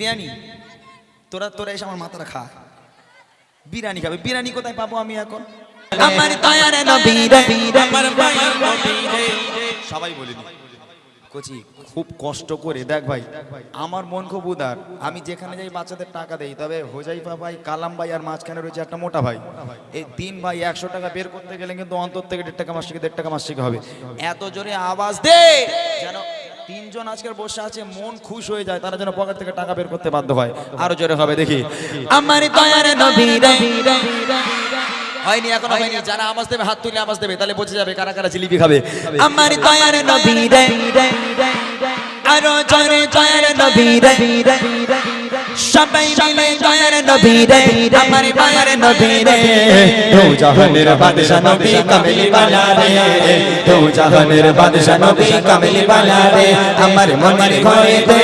বিরিয়ানি? তোরা তোরা এসে আমার মাথাটা খা। বিরিয়ানি খাবে। বিরিয়ানি কোথায় পাবো আমি এখন? আমার দয়ার নবী আমার দয়ার নবী সবাই বলিনি কচি খুব কষ্ট করে দেখ ভাই আমার মন খুব উদার। আমি যেখানে যাই বাচ্চাদের টাকা দেই তবে হোজাইফা ভাই কালাম ভাই আর মাঝখানে রয়েছে একটা মোটা ভাই। এই তিন ভাই একশো টাকা বের করতে গেলে কিন্তু অন্তর থেকে দেড় টাকা মাস থেকে দেড় টাকা মাস থেকে হবে। এত জোরে আওয়াজ দে যেন তিনজন আজকের বসে আছে, মন খুশ হয়ে যায়, তারা যেন পকেট থেকে টাকা বের করতে বাধ্য হয়। আরও জোরে হবে, দেখি। আমার হয়নি, এখন হয়নি। যারা আমাজ দেবে, হাত তুলে আওয়াজ দেবে, তাহলে বোঝা যাবে কারা কারা জিলিপি খাবে। আমার আরও জোরে দয়ার নবী সবাই মিলে দয়ার নবী রে আমার দয়ার নবী রে দো জাহানের বাদশা নবী কামিলি বালা রে দো জাহানের বাদশা নবী কামিলি বালা রে আমার মনের ঘরে দে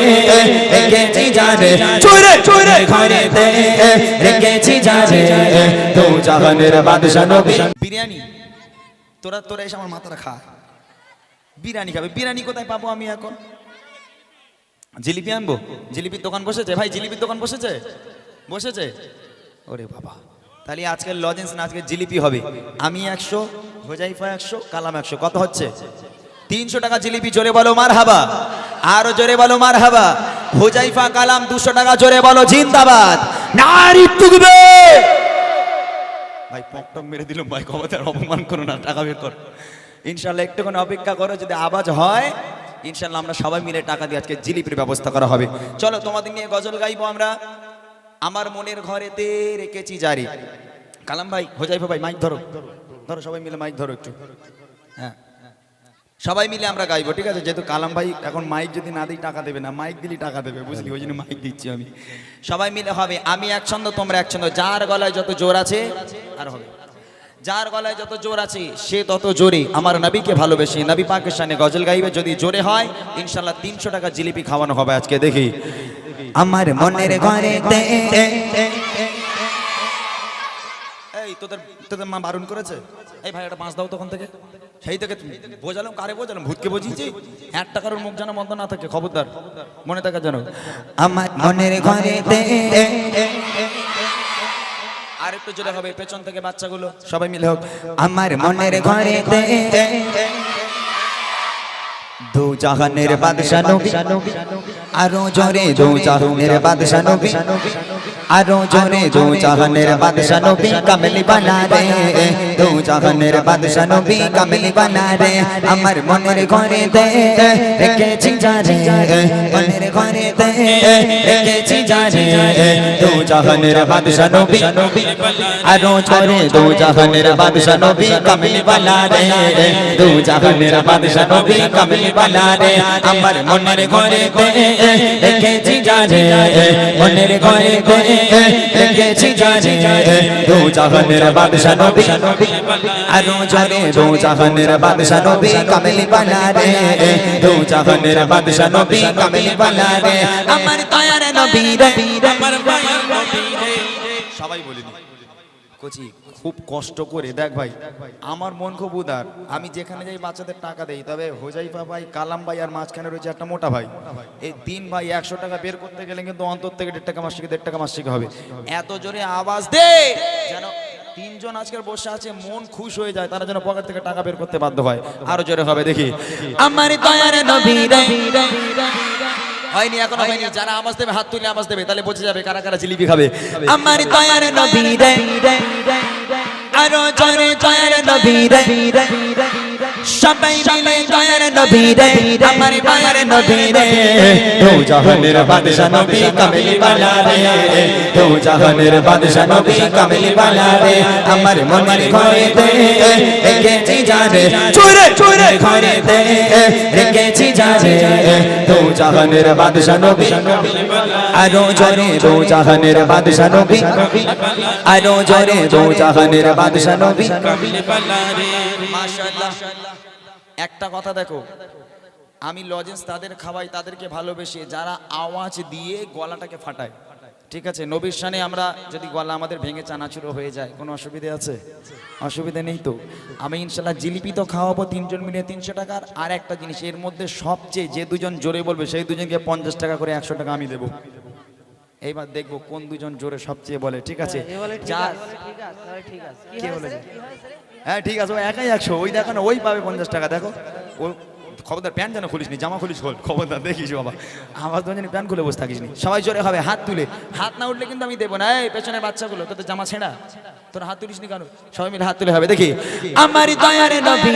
রেখেছি যারে। চুরে চুরে। ঘরে দে রেখেছি যারে। দো জাহানের বাদশা নবী। বিরিয়ানি তোরা তোরা এসে আমার মাথাটা খা বিরিয়ানি খাবে। বিরিয়ানি কোথায় পাবো আমি এখন? জিলিপি আনব? জিলিপির দোকান বসেছে? ভাই, জিলিপির দোকান বসেছে? বসেছে? ওরে বাবা। তাহলে আজকের লজেন্স না, আজকে জিলিপি হবে। আমি একশো, হোজাইফা একশো, কালাম একশো। কত হচ্ছে? তিনশো টাকা জিলিপি, জোরে বলো মার হাবা আরও জোরে বলো মার হাবা হোজাইফা, কালাম দুশো টাকা, জোরে বলো জিন্দাবাদ। নারী তুকবে ভাই পকটক মেরে দিল ভাই ক্ষমতার অপমান করো না, টাকা বের কর। ইনশাল্লাহ একটুখানি অপেক্ষা করো, যদি আওয়াজ হয় ইনশাল্লাহ আমরা সবাই মিলে টাকা দিয়ে আজকে জিলিপির ব্যবস্থা করা হবে। চলো তোমাদের নিয়ে গজল গাইবো আমরা। আমার মনের ঘরেতে রেখেছি জারি। কালাম ভাই, হোজাইফা ভাই মাইক ধরো। ধরো, সবাই মিলে মাইক ধরো একটু। হ্যাঁ। সবাই মিলে আমরা গাইবো, ঠিক আছে? যেহেতু কালাম ভাই এখন মাইক যদি না দিই, টাকা দেবে না। মাইক দিলেই টাকা দেবে, বুঝলি? ওই জন্য মাইক দিচ্ছি আমি। সবাই মিলে হবে। আমি এক ছন্দ তোমরা এক ছন্দ যার গলায় যত জোর আছে, আর হবে। যার গলায় যত জোর আছে, সে তত জোরে। আমার নবীকে ভালোবেসে নবী পাকের সামনে গজল গাইবে, যদি জোরে হয় ইনশাল্লাহ তিনশো টাকা জিলিপি খাওয়ানো হবে আজকে, দেখি। আমার মনের ঘরে এই, তোদের তোদের মা করেছে? এই ভাই দাও থেকে। সেই থেকে বোঝালাম, কারে বোঝালাম? এক টাকার মুখ যেন না থাকে, খবরদার। মনে যেন। আমার মনের ঘরে আর একটু জোরে হবে, পেছন থেকে বাচ্চাগুলো। সবাই মিলে হোক। আমার মনের ঘরে দে জাহানের বাদশা নবী, আরও জোরে দু জাহানের বাদশা নবী। আরও জোরে দু জাহানের বাদশা নবী কামলি বানা রে দু জাহানের বাদশা নবী কামলি বানা রে আমার মনের ঘরে দে রেখেছি যারে মনের ঘরে দে রেখেছি যারে দু জাহানের বাদশা নবী আরও জোরে দু জাহানের বাদশা নবী কামলি বানা রে দু জাহানের বাদশা নবী কামলি বানা রে আমার মনের ঘরে দে রেখেছি যারে মনের ঘরে দে রেখেছি যারে দু জাহানের বাদশা নবী। আরও জোরে দু জাহানের বাদশা নবী কামলি বানা রে দু জাহানের বাদশা নবী কামলি বানা রে আমার তয়ার নবী রে। আমার সবাই বলিনি। কচি খুব কষ্ট করে। দেখ ভাই, আমার মন খুব উদার। আমি যেখানে যাই বাচ্চাদের টাকা দেই, তবে হোজাইফা ভাই, কালাম ভাই আর মাঝখানে রয়েছে একটা মোটা ভাই। এই তিন ভাই একশো টাকা বের করতে গেলে কিন্তু অন্তর থেকে দেড় টাকা মাস থেকে দেড় টাকা মাস থেকে হবে। এত জোরে আওয়াজ দে! যেন তিনজন আজকের বসে আছে, মন খুশ হয়ে যায়, তারা যেন পকেট থেকে টাকা বের করতে বাধ্য হয়। আরও জোরে হবে, দেখি। আমার দয়ার নবী হয়নি এখনও হয়নি। যারা আওয়াজ দেবে হাত তুলে আওয়াজ দেবে তাহলে বোঝা যাবে কারা কারা জিলিপি খাবে। আমার দয়ার নবী রে আরও জোরে দয়ার নবী রে। সবাই মিলে দয়ার নবী রে। আমার দয়ার নবী রে। দো জাহানের বাদশা নবী কামিলি বালা রে। দো জাহানের বাদশা নবী কামিলি বালা রে। আমার মনের ঘরে দে রেখেছি যারে চুরে চুরে। ঘরে দে রেখেছি যারে দো জাহানের বাদশা নবী আরও জোরে দো জাহানের বাদশা নবী আরও জোরে দো জাহানের বাদশা নবী। মাশাআল্লাহ। একটা কথা দেখো আমি লজেন্স তাদের খাওয়াই তাদেরকে ভালোবেসে যারা আওয়াজ দিয়ে গলাটাকে ফাটায় ঠিক আছে? নবীর সানে আমরা যদি গলা আমাদের ভেঙে চানাচুরো হয়ে যায় কোনো অসুবিধে আছে? অসুবিধে নেই তো? আমি ইনশাল্লাহ জিলিপি তো খাওয়াবো তিনজন মিলে তিনশো টাকার আর একটা জিনিস এর মধ্যে সবচেয়ে যে দুজন জোরে বলবে সেই দুজনকে পঞ্চাশ টাকা করে একশো টাকা আমি দেবো। এইবার দেখব কোন দুজন জোরে সবচেয়ে বলে ঠিক আছে? হ্যাঁ ঠিক আছে ও একাই একশো ওই দেখো না ওই পাবে পঞ্চাশ টাকা দেখো। ও খবরদার প্যান্ট যেন খুলিস নি জামা খুলিস খোল খবরদার দেখিস বাবা। আমার তো জানি প্যান্ট খুলে বসে থাকিস নি। সবাই জোরে হবে হাত তুলে। হাত না উঠলে কিন্তু আমি দেবো না। এই পেছনের বাচ্চাগুলো তোদের জামা ছেঁড়া। তোর হাত তুলিস নি কেন? সবাই মিলে হাত তুলে হবে দেখি। আমার দয়ার নবী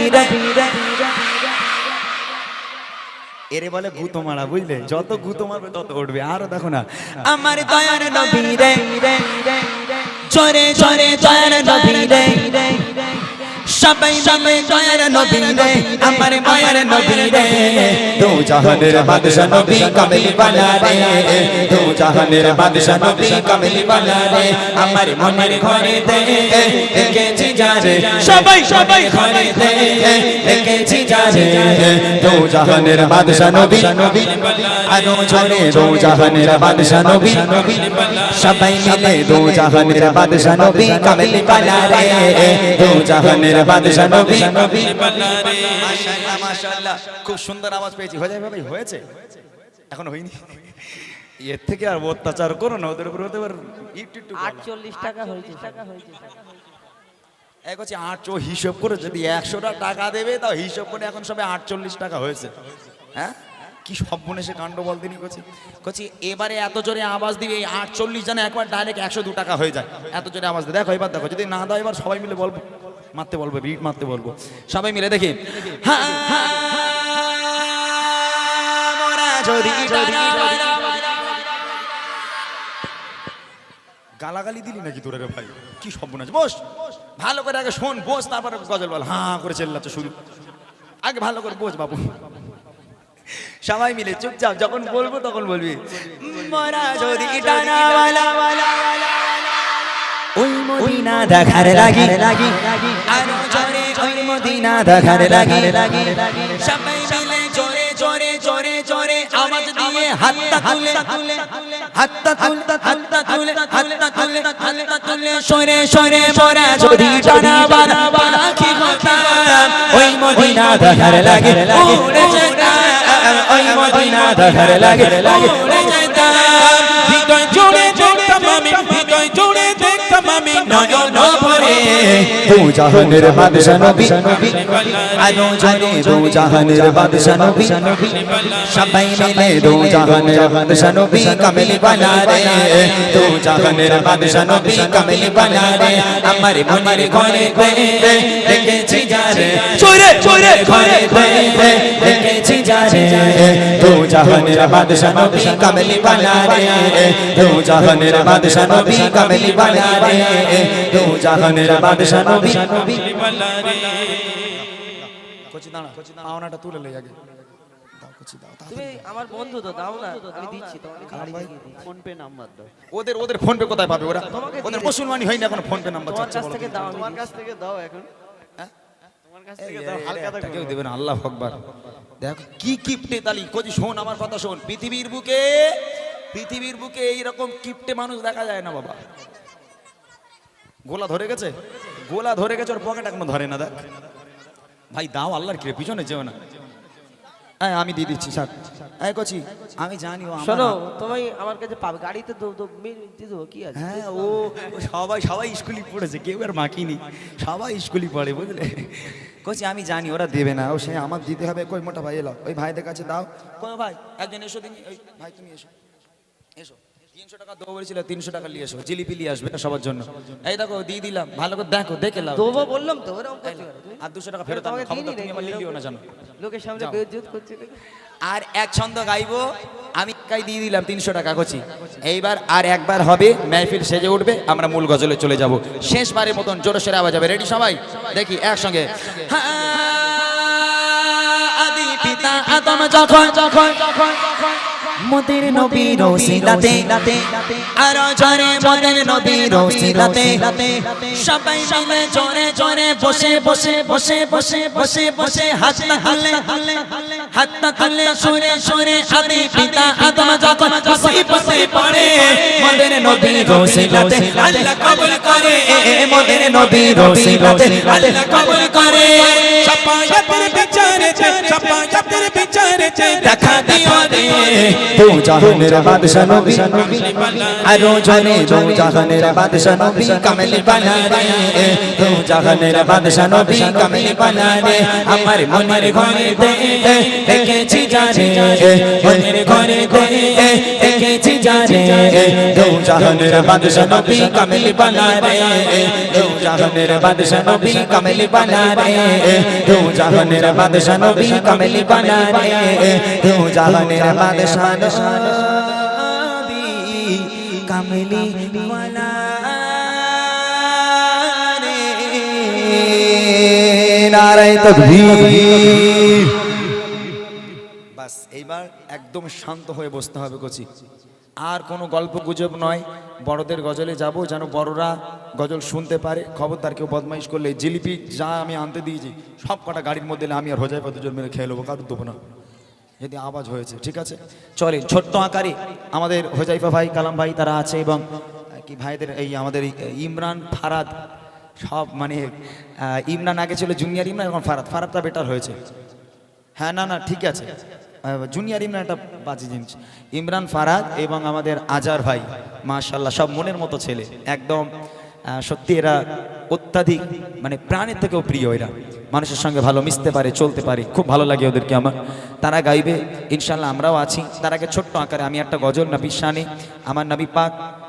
এরে বলে গুতো মারা বুঝলে? যত গুতো মারবে তত উঠবে। আরও দেখো না। আমার দয়ার নবী রে। চরে চরে দয়ার নবী রে সবাই মিলে দয়ার নবী রে আমার মায়ের নবী রে দু জাহানের বাদশা নবী কামেলি বালা রে দু জাহানের বাদশা নবী কামেলি বালা রে আমার মনের ঘরে দে এঁকেছি যারে, সবাই সবাই ঘরে দে এঁকেছি যারে। দু জাহানের বাদশা নবী, আরও জোরে দু জাহানের বাদশা নবী, সবাই মিলে দু জাহানের বাদশা নবী কামেলি বালা রে দু জাহানের বাদশা নবী মাশাআল্লাহ মাশাআল্লাহ। খুব সুন্দর আওয়াজ পেয়েছি। হয়ে যাবে ভাই হয়েছে? এখন হয়নি? এর থেকে আর অত্যাচার করো না ওদের উপর হতে পারে বলো। আটচল্লিশ টাকা হয়েছে টাকা হয়েছে এক হচ্ছে আটশো হিসেব করে যদি একশোটা টাকা দেবে তাও হিসেব করে এখন সবে আটচল্লিশ টাকা হয়েছে। হ্যাঁ? কি সব মনে সে কাণ্ড করছি করছি এবারে এত জোরে আওয়াজ দিবে এই আটচল্লিশ জানে একবার ডাইরেক্ট একশো দু টাকা হয়ে যায়। এত জোরে আওয়াজ দিয়ে। দেখো এবার দেখো যদি না দাও এবার সবাই মিলে বলব। মারতে বলব বিট মারতে বলব। সবাই মিলে দেখি। হ্যাঁ। গালাগালি দিলি নাকি তোরা ভাই? কি সর্বনাশ। বস ভালো করে আগে শোন বস তারপরে গজল বল। হাঁ করে চেল্লাচ্ছে শুরু। আগে ভালো করে বস বাবু। সবাই মিলে চুপচাপ যখন বলব তখন বলবি মরা যদি ডানাওয়ালা ওই মদিনা দেখার লাগি আরও জোরে ওই মদিনা দেখার লাগি সবাই মিলে জোরে জোরে জোরে জোরে আওয়াজ দিয়ে হাতটা তুলে হাতটা তুলে হাতটা তুলে হাতটা তুলে হাতটা তুলে সরে সরে মোরা যদি টানা বানা বানা কি হতাম ওই মদিনা দেখার লাগে উড়ে যেতাম ওই মদিনা দেখার লাগে উড়ে নয়ন ভরে। দু জাহানের বাদশা নবী। আরও জোরে দু জাহানের বাদশা নবী। সবাই মিলে দু জাহানের বাদশা নবী কামেলি বালা রে দু বাদশা নবী কামেলি বালা রে আমার মনের ঘরে দেখেছি যারে। চোরে চোরে ঘরে দেখেছি জাহানের বাদশা নবী কামেলি বালা রে দু জাহানের বাদশা নবী কামেলি বালা রে দু জাহানের বাদশা নবী কচি দাঁড়া পাওনাটা তুলে লে আগে আমার বন্ধু তো দাও না আমি দিচ্ছি ফোন পে নাম্বার দাও ওদের ওদের ফোন পে কোথায় পাবে ওরা ওদের দিচ্ছি। মুসলমানি হয়নি এখন ফোন পে নাম্বার তোমার কাছ থেকে দাও তোমার কাছ থেকে দাও এখন কেউ দেবে না আল্লাহ আকবার। দেখো কি কিপটে তালি কজি শোন আমার কথা শোন। পৃথিবীর বুকে পৃথিবীর বুকে এইরকম কিপটে মানুষ দেখা যায় না বাবা। গোলা ধরে গেছে? গোলা ধরে গেছে ওর পকেট এখনও ধরে না দেখ। ভাই দাও আল্লাহর কিরে পিছনে যেও না। হ্যাঁ আমি দিয়ে দিচ্ছি স্যার হ্যাঁ কচি আমি জানি ও আমার শোনো তুমি আমার কাছে পাবে। গাড়িতে দো দো মি- দিয়ে দেবো কি আছে? হ্যাঁ ও ও সবাই সবাই স্কুলে পড়েছে কেউ আর মাখিনি। সবাই স্কুলে পড়ে বুঝলে? কচি আমি জানি ওরা দেবে না। ও সে আমার দিতে হবে। কই মোটা ভাই এলো। ওই ভাইদের কাছে দাও। কই ভাই একজন এসো দিন ওই ভাই তুমি এসো। এসো। তিনশো টাকা দেবো বলেছিল তিনশো টাকা নিয়ে এসো। জিলিপি নিয়ে আসবে এটা সবার জন্য। এই দেখো দিয়ে দিলাম। ভালো করে দেখো দেখে লাও। দেবো বললাম তো কেন আর দুশো টাকা ফেরত ক্ষমতা তুমি আমার? লিলিও না জানো। লোকের সামনে যাও। বেজ্জত করছে। আর এক ছন্দ গাইবো। আমি একাই দিয়ে দিলাম তিনশো টাকা কচি এইবার আর একবার হবে মেহফিল সেজে উঠবে আমরা মূল গজলে চলে যাব শেষবারের মতন জোরে সেরে আওয়াজ হবে রেডি সবাই দেখি একসঙ্গে আদি পিতা আদম যখন যখন মোদের নবীর ওসিলাতে আর জরে মোদের নবীর ওসিলাতে সবাই মিলে জোরে জোরে বসে বসে বসে বসে বসে বসে হাতটা তুলে। হাতটা তুলে সরে সরে আদি পিতা আদম যখন বসে বসে পড়ে, মোদের নবীর ওসিলাতে আল্লাহ কবুল করে। মোদের নবীর ওসিলাতে আল্লাহ কবুল করে। সাপায়াতের বিচার সাফায়াতের বিচারেতে দেখা দিও রে দু জাহানের বাদশা নবী আরও জনে দু জাহানের বাদশা নবী কামেলি বানা রে দু জাহানের বাদশা নবী কামেলি বানা রে আমার মনের ঘরে দে দেখেছি জানে মনের ঘরে দে দেখেছি জানে দু জাহানের বাদশা নবী কামেলি বানা রে দু জাহানের বাদশা নবী কামেলি বানা রে দু জাহানের বাদশা নবী কামেলি বানা রে দু জাহানের বাদশা নবী কামেলি রে নারায় তকবীর। বাস এইবার একদম শান্ত হয়ে বসতে হবে কচি। আর কোনো গল্প গুজব নয়। বড়দের গজলে যাব যেন বড়রা গজল শুনতে পারে। খবরদার কেউ বদমাইশ করলে জিলিপি যা আমি আনতে দিয়েছি সব কটা গাড়ির মধ্যে আমি আর হোজাই দুজন মেরে খেয়ে নেব কারুর দেবো না। যদি আওয়াজ হয়েছে, ঠিক আছে? চলে ছোট্ট আকারে আমাদের হোজাইফা ভাই, কালাম ভাই তারা আছে এবং কি ভাইদের এই আমাদের ইমরান, ফারাদ, সব মানে ইমরান আগে ছিল জুনিয়র ইমরান, এখন ফারাদ। ফারাদটা বেটার হয়েছে। হ্যাঁ না না, ঠিক আছে। জুনিয়র ইমরান একটা বাজে জিনিস। ইমরান, ফারাদ এবং আমাদের আজার ভাই মাশাল্লাহ সব মনের মতো ছেলে। একদম সত্যি এরা অত্যাধিক মানে প্রাণের থেকেও প্রিয় এরা। মানুষের সঙ্গে ভালো মিশতে পারে, চলতে পারে, খুব ভালো লাগে ওদেরকে আমার। তারা গাইবে ইনশাল্লাহ আমরাও আছি। তার আগে ছোট্ট আকারে আমি একটা গজল নবী শানে, আমার নাবি পাক।